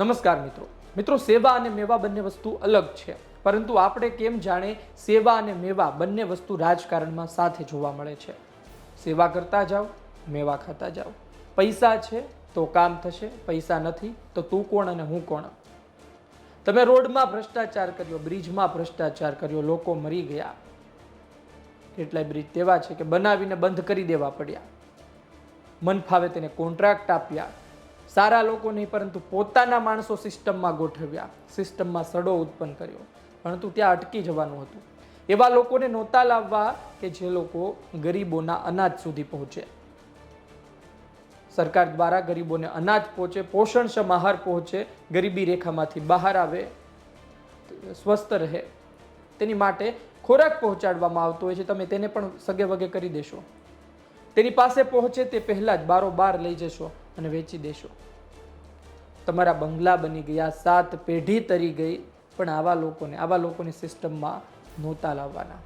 નમસ્કાર મિત્રો. મિત્રો, સેવા અને મેવા બંને વસ્તુ અલગ છે. પરંતુ આપણે કેમ જાણે સેવા અને મેવા બંને વસ્તુ રાજકારણમાં સાથે જોવા મળે છે? સેવા કરતા જાઓ, મેવા ખાતા જાઓ. પૈસા છે તો કામ થશે, પૈસા નથી તો તું કોણ અને હું કોણ? તમે રોડમાં ભ્રષ્ટાચાર કર્યો, બ્રિજમાં ભ્રષ્ટાચાર કર્યો, લોકો મરી ગયા. કેટલાય બ્રિજ તેવા છે કે બનાવીને બંધ કરી દેવા પડ્યા. મન ફાવે તેને કોન્ટ્રાક્ટ આપ્યા. સારા લોકો નહીં, પરંતુ પોતાના માણસો સિસ્ટમમાં ગોઠવ્યા, સિસ્ટમમાં સડો ઉત્પન્ન કર્યો. પરંતુ ત્યાં અટકી જવાનું હતું. એવા લોકોને નહોતા લાવવા કે જે લોકો ગરીબોના અનાજ સુધી પહોંચે. સરકાર દ્વારા ગરીબોને અનાજ પહોંચે, પોષણક્ષમ આહાર પહોંચે, ગરીબી રેખામાંથી બહાર આવે, સ્વસ્થ રહે. તેની માટે ખોરાક પહોંચાડવામાં આવતો હોય છે. તમે તેને પણ સગે વગે કરી દેશો. તેની પાસે પહોંચે તે પહેલાં જ બારોબાર લઈ જશો. અને વેચી દેશો. તમારા બંગલા બની ગયા, સાત પેઢી તરી ગઈ, પણ આવા લોકોને, આવા લોકોની સિસ્ટમમાં નહોતા લાવવાના.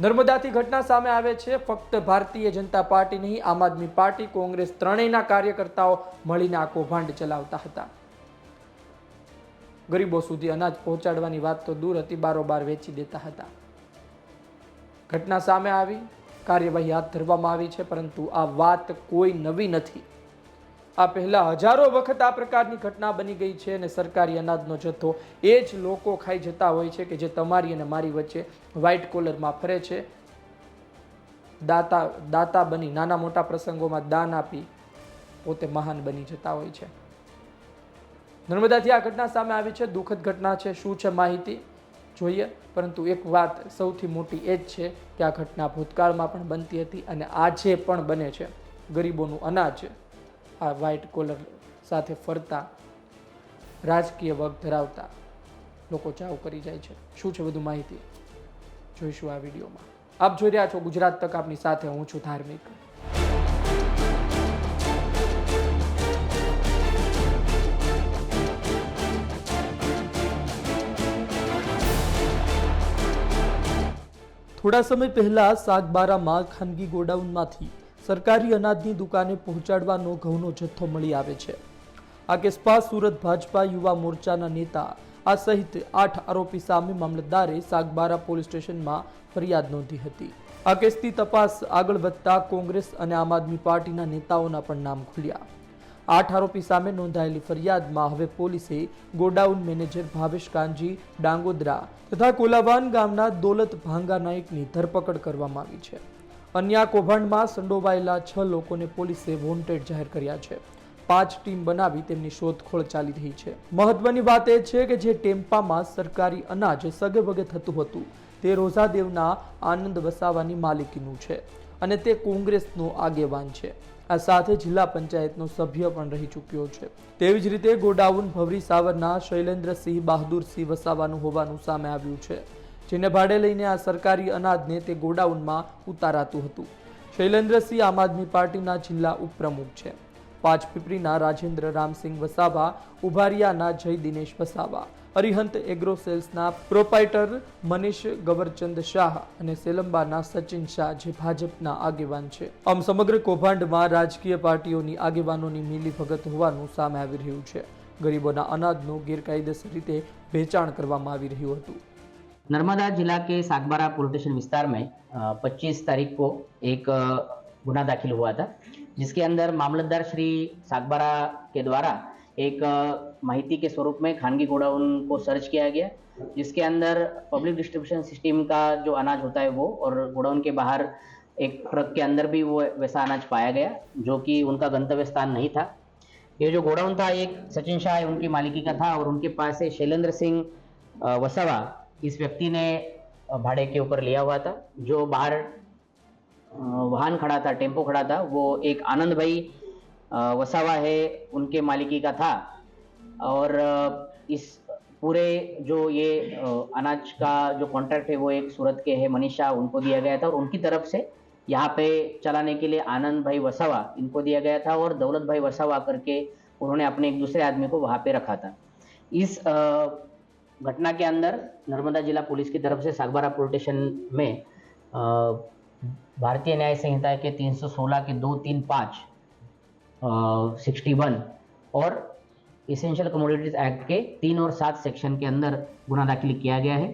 નર્મદાથી ઘટના સામે આવે છે, ફક્ત ભારતીય જનતા પાર્ટી નહીં, આમ આદમી પાર્ટી, કોંગ્રેસ ત્રણેયના કાર્યકર્તાઓ મળીને આ કૌભાંડ ચલાવતા હતા. ગરીબો સુધી અનાજ પહોંચાડવાની વાત તો દૂર હતી, બારોબાર વેચી દેતા હતા. ઘટના સામે આવી કાર્યવાહી હાથ ધરવામાં આવી છે, પરંતુ આ વાત કોઈ નવી નથી. આ પહેલાં હજારો વખત આ પ્રકારની ઘટના બની ગઈ છે અને સરકારી અનાજનો જથ્થો એ જ લોકો ખાઈ જતા હોય છે કે જે તમારી અને મારી વચ્ચે વ્હાઇટ કોલરમાં ફરે છે. દાતા દાતા બની, નાના મોટા પ્રસંગોમાં દાન આપી પોતે મહાન બની જતા હોય છે. નર્મદાથી આ ઘટના સામે આવી છે, દુઃખદ ઘટના છે, શું છે માહિતી? જોઈએ, પરંતુ એક વાત સૌથી મોટી એ જ છે કે આ ઘટના ભૂતકાળમાં પણ બનતી હતી અને આજે પણ બને છે. ગરીબોનું અનાજ આ વ્હાઇટ કોલર સાથે ફરતા, રાજકીય વગ ધરાવતા લોકો ચાવ કરી જાય છે. શું છે વધુ માહિતી? જોઈશું આ વિડીયોમાં. આપ જોઈ રહ્યા છો ગુજરાત તક આપની સાથે, હું છું ધાર્મિક. થોડા સમય પહેલા સાગબારામાં ખાનગી ગોડાઉનમાંથી સરકારી અનાજની દુકાને પહોંચાડવાનો ઘઉંનો જથ્થો મળી આવે છે. આ કેસમાં સુરત ભાજપા યુવા મોરચાના નેતા આ સહિત આઠ આરોપી સામે મામલતદારે સાગબારા પોલીસ સ્ટેશનમાં ફરિયાદ નોંધી હતી. આ કેસની તપાસ આગળ વધતા કોંગ્રેસ અને આમ આદમી પાર્ટીના નેતાઓના પણ નામ ખુલ્યા. આઠ આરોપી સામે નોંધાયેલી ફરિયાદમાં હવે પોલીસે ગોડાઉન મેનેજર ભાવેશ કાનજી, ડાંગોદરા તથા કોલાવાન ગામના દોલત ભાંગા નાયકની ધરપકડ કરવામાં આવી છે. અન્ય કૌભાંડમાં સંડોવાયેલા છ લોકોને પોલીસે વોન્ટેડ જાહેર કર્યા છે. પાંચ ટીમ બનાવી તેમની શોધખોળ ચાલી રહી છે. મહત્વની વાત એ છે કે જે ટેમ્પામાં સરકારી અનાજ સગે વગે થતું હતું, તે રોઝાદેવના આનંદ વસાવાની માલિકીનું છે. અને તે કોંગ્રેસનો આગેવાન છે. આ સાથે જિલ્લા પંચાયતનો સભ્ય પણ રહી ચૂક્યો છે. તેવી જ રીતે ગોડાઉન ભવરી સાવરના શૈલેન્દ્રસિંહ બહાદુરસિંહ વસાવાનું હોવાનું સામે આવ્યું છે, જેને ભાડે લઈને આ સરકારી અનાજને તે ગોડાઉનમાં ઉતારાતું હતું. શૈલેન્દ્રસિંહ આમ આદમી પાર્ટીના જિલ્લા ઉપપ્રમુખ છે. પાંચપીપરીના રાજેન્દ્ર રામસિંહ વસાવા, ઉભારિયાના જય દિનેશ વસાવા અરિહંત એગ્રો સેલ્સના પ્રોપાઇટર મનીષ ગવરચંદ શાહ અને સેલંબાના સચિન શાહ જે ભાજપના આગેવાન છે આમ સમગ્ર કૌભાંડમાં રાજકીય પાર્ટીઓની આગેવાનોની મિલીભગત હોવાનું સામે આવી રહ્યું છે ગરીબોના અનાજનું ગેરકાયદેસર રીતે વેચાણ કરવામાં આવી રહ્યું હતું नर्मदा जिला के सागबारा पुलिस स्टेशन विस्तार में पच्चीस तारीख को एक अ, गुना दाखिल हुआ था जिसके अंदर मामलतदार श्री सागबारा के द्वारा एक माहिती के स्वरूप में खानगी गोडाउन को सर्च किया गया, जिसके अंदर पब्लिक डिस्ट्रीब्यूशन सिस्टम का जो अनाज होता है वो और गोडाउन के बाहर एक ट्रक के अंदर भी वो वैसा अनाज पाया गया, जो कि उनका गंतव्य स्थान नहीं था। ये जो गोडाउन था, एक सचिन शाह उनकी मालिकी का था और उनके पास से शैलेंद्र सिंह वसावा इस व्यक्ति ने भाड़े के ऊपर लिया हुआ था, जो बाहर वाहन खड़ा था, टेंपो खड़ा था, वो एक आनंद भाई वसावा है, उनके मालिकी का था। और इस पूरे जो ये अनाज का जो कॉन्ट्रैक्ट है, वो एक सूरत के है, मनीषा, उनको दिया गया था। और उनकी तरफ़ से यहाँ पे चलाने के लिए आनंद भाई वसावा, इनको दिया गया था। और दौलत भाई वसावा करके उन्होंने अपने एक दूसरे आदमी को वहाँ पे रखा था। इस घटना के अंदर नर्मदा जिला पुलिस की तरफ़ से सागबारा पुलिस स्टेशन में भारतीय न्याय संहिता के 316 के दो तीन पाँच सिक्सटी वन और इसेंशियल कमोडिटीज एक्ट के तीन और सात सेक्शन के अंदर गुना दाखिल किया गया है।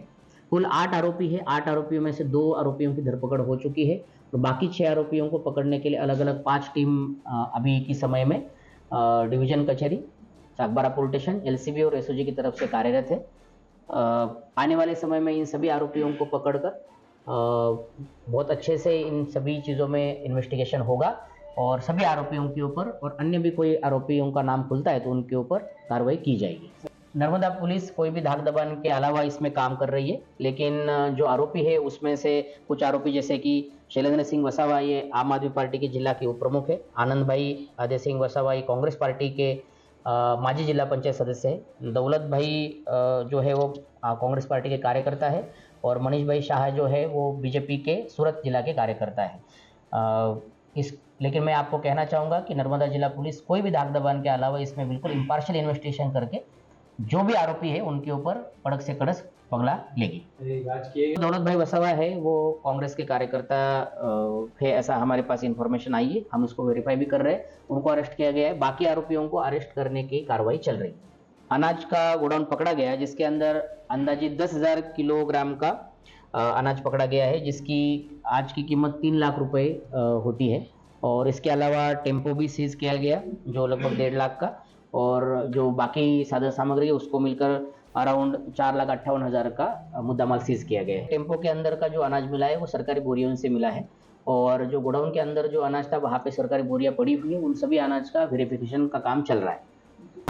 कुल आठ आरोपी है। आठ आरोपियों में से दो आरोपियों की धरपकड़ हो चुकी है और बाकी छह आरोपियों को पकड़ने के लिए अलग अलग पाँच टीम अभी की समय में डिवीज़न कचहरी सागबारा पुलिस स्टेशन एलसीबी और एसओजी की तरफ़ से कार्यरत है। आने वाले समय में इन सभी आरोपियों को पकड़कर बहुत अच्छे से इन सभी चीज़ों में इन्वेस्टिगेशन होगा। और सभी आरोपियों के ऊपर और अन्य भी कोई आरोपियों का नाम खुलता है तो उनके ऊपर कार्रवाई की जाएगी। नर्मदा पुलिस कोई भी धाक दबान के अलावा इसमें काम कर रही है, लेकिन जो आरोपी है उसमें से कुछ आरोपी जैसे कि शैलेंद्र सिंह वसावा ये आम आदमी पार्टी के जिला के उप प्रमुख है, आनंद भाई, अजय सिंह वसावा ये कांग्रेस पार्टी के माजी जिला पंचायत सदस्य है, दौलत भाई जो है वो कांग्रेस पार्टी के कार्यकर्ता है और मनीष भाई शाह जो है वो बीजेपी के सूरत जिला के कार्यकर्ता है। इस लेकिन मैं आपको कहना चाहूँगा कि नर्मदा जिला पुलिस कोई भी दाग दबान के अलावा इसमें बिल्कुल इम्पार्शियल इन्वेस्टिगेशन करके जो भी आरोपी है, उनके ऊपर कड़क से कड़क पगला लेगी। दौलत भाई वसावा है, वो कांग्रेस के कार्यकर्ता है, ऐसा हमारे पास इन्फॉर्मेशन आई है। हम उसको वेरीफाई भी कर रहे हैं। उनको अरेस्ट किया गया है। बाकी आरोपियों को अरेस्ट करने की कार्रवाई चल रही है। अनाज का गोडाउन पकड़ा गया जिसके अंदर अंदाजित दस हज़ार किलोग्राम का अनाज पकड़ा गया है, जिसकी आज की कीमत तीन लाख रुपए होती है। और इसके अलावा टेंपो भी सीज किया गया जो लगभग डेढ़ लाख का। और जो बाकी साधन सामग्री है उसको मिलकर अराउंड चार लाख अट्ठावन हज़ार का अ, मुद्दामाल सीज किया गया है। टेंपो के अंदर का जो अनाज मिला है वो सरकारी बोरियों से मिला है। और जो गोडाउन के अंदर जो अनाज था वहाँ पे सरकारी बोरियाँ पड़ी हुई है उन सभी अनाज का वेरिफिकेशन का काम चल रहा है।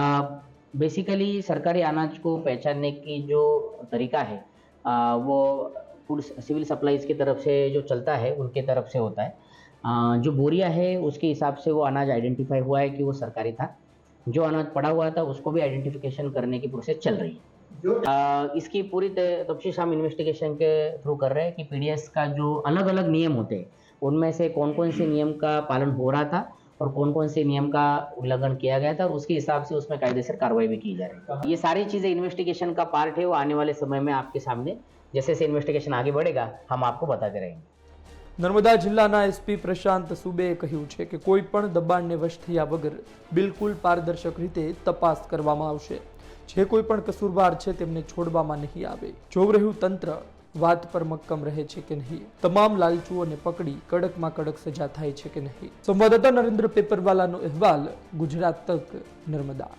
आ, बेसिकली सरकारी अनाज को पहचानने की जो तरीका है अ, वो फ़ूड सिविल सप्लाईज की तरफ़ से जो चलता है उनके तरफ़ से होता है। जो बोरिया है उसके हिसाब से वो अनाज आइडेंटिफाई हुआ है कि वो सरकारी था। जो अनाज पड़ा हुआ था उसको भी आइडेंटिफिकेशन करने की प्रोसेस चल रही है। अ, इसकी पूरी तफ्तीश हम इन्वेस्टिगेशन के थ्रू कर रहे हैं कि पीडीएस का जो अलग अलग नियम होते हैं उनमें से कौन कौन से नियम का पालन हो रहा था और कौन कौन से नियम का उल्लंघन किया गया था और उसके हिसाब से उसमें कायदेसर कार्रवाई भी की जा रही है। ये सारी चीज़ें इन्वेस्टिगेशन का पार्ट है वो आने वाले समय में आपके सामने जैसे जैसे इन्वेस्टिगेशन आगे बढ़ेगा हम आपको बताते रहेंगे। નર્મદા જિલ્લાના એસપી પ્રશાંત સુબેએ કહ્યું છે કે કોઈ પણ દબાણને વશ થયા વગર બિલકુલ પારદર્શક રીતે તપાસ કરવામાં આવશે. જે કોઈ પણ કસૂરવાર છે તેમને છોડવામાં નહીં આવે. જોવ રહ્યું તંત્ર વાત પર મક્કમ રહે છે કે નહીં. તમામ લાલચુઓને પકડી કડકમાં કડક સજા થાય છે કે નહીં. સંવાદદાતા નરેન્દ્ર પેપરવાલાનો અહેવાલ ગુજરાત તક નર્મદા.